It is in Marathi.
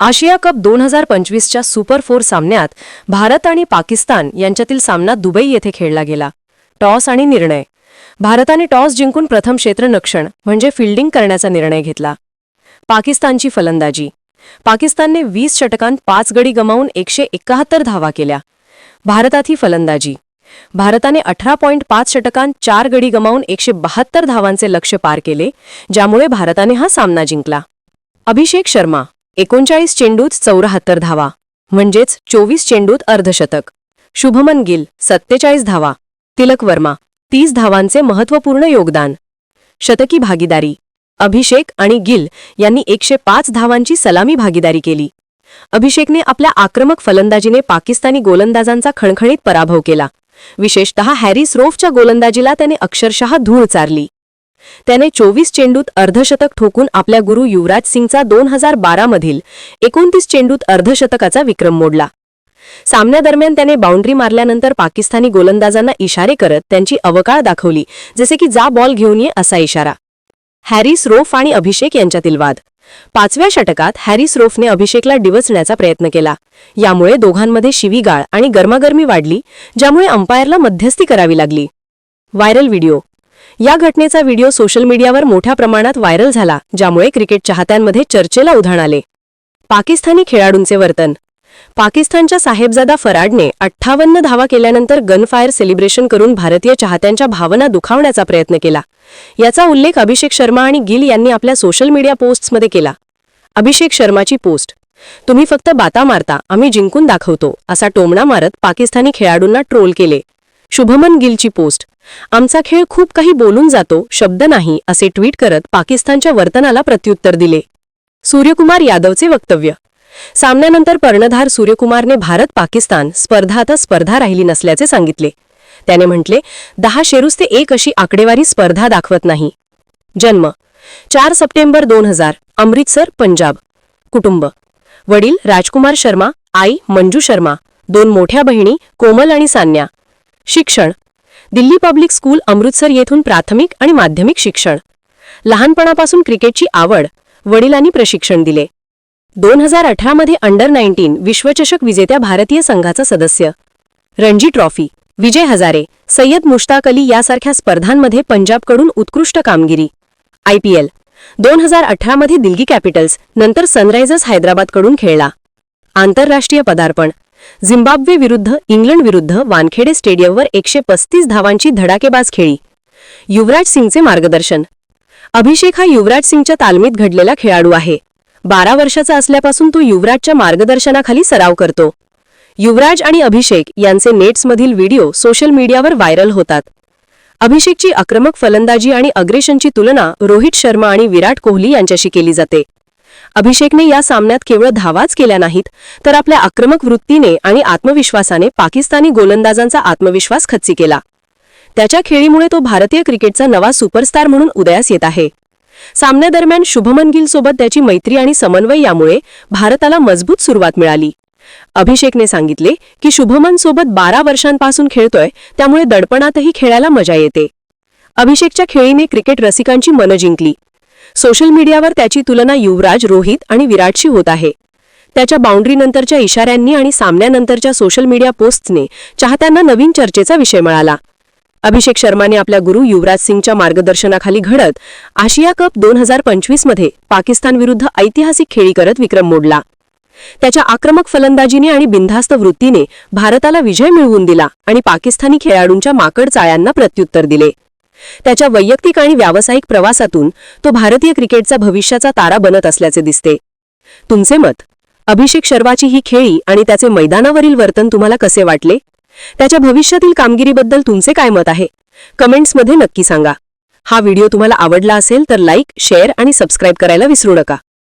आशिया कप दोन हजार पंचवीसच्या सुपर फोर सामन्यात भारत आणि पाकिस्तान यांच्यातील सामना दुबई येथे खेळला गेला. टॉस आणि निर्णय. भारताने टॉस जिंकून प्रथम क्षेत्ररक्षण म्हणजे फिल्डिंग करण्याचा निर्णय घेतला. पाकिस्तानची फलंदाजी. पाकिस्तानने वीस षटकांत पाच गडी गमावून एकशे एकाहत्तर धावा केल्या. भारतात ही फलंदाजी. भारताने अठरा पॉईंट पाच षटकांत चार गडी गमावून एकशे बहात्तर धावांचे लक्ष्य पार केले ज्यामुळे भारताने हा सामना जिंकला. अभिषेक शर्मा. एकोणचाळीस चेंडूत चौऱ्याहत्तर धावा म्हणजेच चोवीस चेंडूत अर्धशतक. शुभमन गिल सत्तेचाळीस धावा. तिलक वर्मा तीस धावांचे महत्त्वपूर्ण योगदान. शतकी भागीदारी. अभिषेक आणि गिल यांनी एकशे पाच धावांची सलामी भागीदारी केली. अभिषेकने आपल्या आक्रमक फलंदाजीने पाकिस्तानी गोलंदाजांचा खणखणीत पराभव केला. विशेषतः हॅरिस रोफच्या गोलंदाजीला त्याने अक्षरशः धूळ चारली. त्याने चोवीस चेंडूत अर्धशतक ठोकून आपल्या गुरु युवराज सिंगचा दोन हजार बारामधील एकोणतीस चेंडूत अर्धशतकाचा विक्रम मोडला. सामन्यादरम्यान त्याने बाउंड्री मारल्यानंतर पाकिस्तानी गोलंदाजांना इशारे करत त्यांची अवकाळ दाखवली जसे की जा बॉल घेऊन ये असा इशारा. हॅरिस रोफ आणि अभिषेक यांच्यातील वाद. पाचव्या षटकात हॅरिस रोफने अभिषेकला डिवचण्याचा प्रयत्न केला. यामुळे दोघांमध्ये शिवीगाळ आणि गरमागरमी वाढली ज्यामुळे अंपायरला मध्यस्थी करावी लागली. Viral video. या घटनेचा व्हिडिओ सोशल मीडियावर मोठ्या प्रमाणात व्हायरल झाला ज्यामुळे क्रिकेट चाहत्यांमध्ये चर्चेला उधाण आले. पाकिस्तानी खेळाडूंचे वर्तन. पाकिस्तानच्या साहेबजादा फराडने अठ्ठावन्न धावा केल्यानंतर गनफायर सेलिब्रेशन करून भारतीय चाहत्यांच्या भावना दुखावण्याचा प्रयत्न केला. याचा उल्लेख अभिषेक शर्मा आणि गिल यांनी आपल्या सोशल मीडिया पोस्ट्समध्ये केला. अभिषेक शर्माची पोस्ट तुम्ही फक्त बाता मारता आम्ही जिंकून दाखवतो असा टोमणा मारत पाकिस्तानी खेळाडूंना ट्रोल केले. शुभमन गिलची पोस्ट आमचा खेळ खूप काही बोलून जातो शब्द नाही असे ट्विट करत पाकिस्तानच्या वर्तनाला प्रत्युत्तर दिले. सूर्यकुमार यादवचे वक्तव्य. सामन्यानंतर कर्णधार सूर्यकुमारने भारत पाकिस्तान स्पर्धा आता स्पर्धा राहिली नसल्याचे सांगितले. त्याने म्हटले दहा शेरूस ते एक अशी आकडेवारी स्पर्धा दाखवत नाही. जन्म. चार सप्टेंबर दोन हजार. अमृतसर पंजाब. कुटुंब. वडील राजकुमार शर्मा आई मंजू शर्मा दोन मोठ्या बहिणी कोमल आणि सान्या. शिक्षण. दिल्ली पब्लिक स्कूल अमृतसर येथून प्राथमिक आणि माध्यमिक शिक्षण. लहानपणापासून क्रिकेटची आवड वडिलांनी प्रशिक्षण दिले. दोन हजार अठरामध्ये अंडर नाईन्टीन विश्वचषक विजेत्या भारतीय संघाचा सदस्य. रणजी ट्रॉफी विजय हजारे सय्यद मुश्ताक अली यासारख्या स्पर्धांमध्ये पंजाबकडून उत्कृष्ट कामगिरी. आयपीएल दोन हजार अठरामध्ये दिल्ली कॅपिटल्स नंतर सनरायझर्स हैदराबादकडून खेळला. आंतरराष्ट्रीय पदार्पण झिम्बाब्वे विरुद्ध इंग्लंड विरुद्ध वानखेडे स्टेडियमवर एकशे पस्तीस धावांची धडाकेबाज खेळी. युवराज सिंगचे मार्गदर्शन. अभिषेक हा युवराज सिंगच्या तालमीत घडलेला खेळाडू आहे. बारा वर्षाचा असल्यापासून तो युवराजच्या मार्गदर्शनाखाली सराव करतो. युवराज आणि अभिषेक यांचे नेट्समधील व्हिडिओ सोशल मीडियावर व्हायरल होतात. अभिषेकची आक्रमक फलंदाजी आणि अग्रेशनची तुलना रोहित शर्मा आणि विराट कोहली यांच्याशी केली जाते. अभिषेकने या सामन्यात केवळ धावाच केल्या नाहीत तर आपल्या आक्रमक वृत्तीने आणि आत्मविश्वासाने पाकिस्तानी गोलंदाजांचा आत्मविश्वास खच्ची केला. त्याच्या खेळीमुळे तो भारतीय क्रिकेटचा नवा सुपरस्टार म्हणून उदयास येत आहे. सामन्यादरम्यान शुभमन गिलसोबत त्याची मैत्री आणि समन्वय यामुळे भारताला मजबूत सुरुवात मिळाली. अभिषेकने सांगितले की शुभमन सोबत बारा वर्षांपासून खेळतोय त्यामुळे दडपणातही खेळायला मजा येते. अभिषेकच्या खेळीने क्रिकेट रसिकांची मनं जिंकली. सोशल मीडियावर त्याची तुलना युवराज रोहित आणि विराटशी होत आहे. त्याच्या बाउंड्रीनंतरच्या इशाऱ्यांनी आणि सामन्यानंतरच्या सोशल मीडिया पोस्टने चाहत्यांना नवीन चर्चेचा विषय मिळाला. अभिषेक शर्माने आपल्या गुरु युवराज सिंगच्या मार्गदर्शनाखाली घडत आशिया कप दोन हजार पंचवीसमध्ये पाकिस्तानविरुद्ध ऐतिहासिक खेळी करत विक्रम मोडला. त्याच्या आक्रमक फलंदाजीने आणि बिनधास्त वृत्तीने भारताला विजय मिळवून दिला आणि पाकिस्तानी खेळाडूंच्या माकड चाळ्यांना प्रत्युत्तर दिले. त्याच्या वैयक्तिक आणि व्यावसायिक प्रवासातून तो भारतीय क्रिकेटचा भविष्याचा तारा बनत असल्याचे दिसते. तुमचे मत? अभिषेक शर्माची ही खेळी आणि त्याचे मैदानावरील वर्तन तुम्हाला कसे वाटले? त्याच्या भविष्यातील कामगिरीबद्दल तुमचे काय मत आहे? कमेंट्समध्ये नक्की सांगा. हा व्हिडिओ तुम्हाला आवडला असेल तर लाईक शेअर आणि सबस्क्राईब करायला विसरू नका.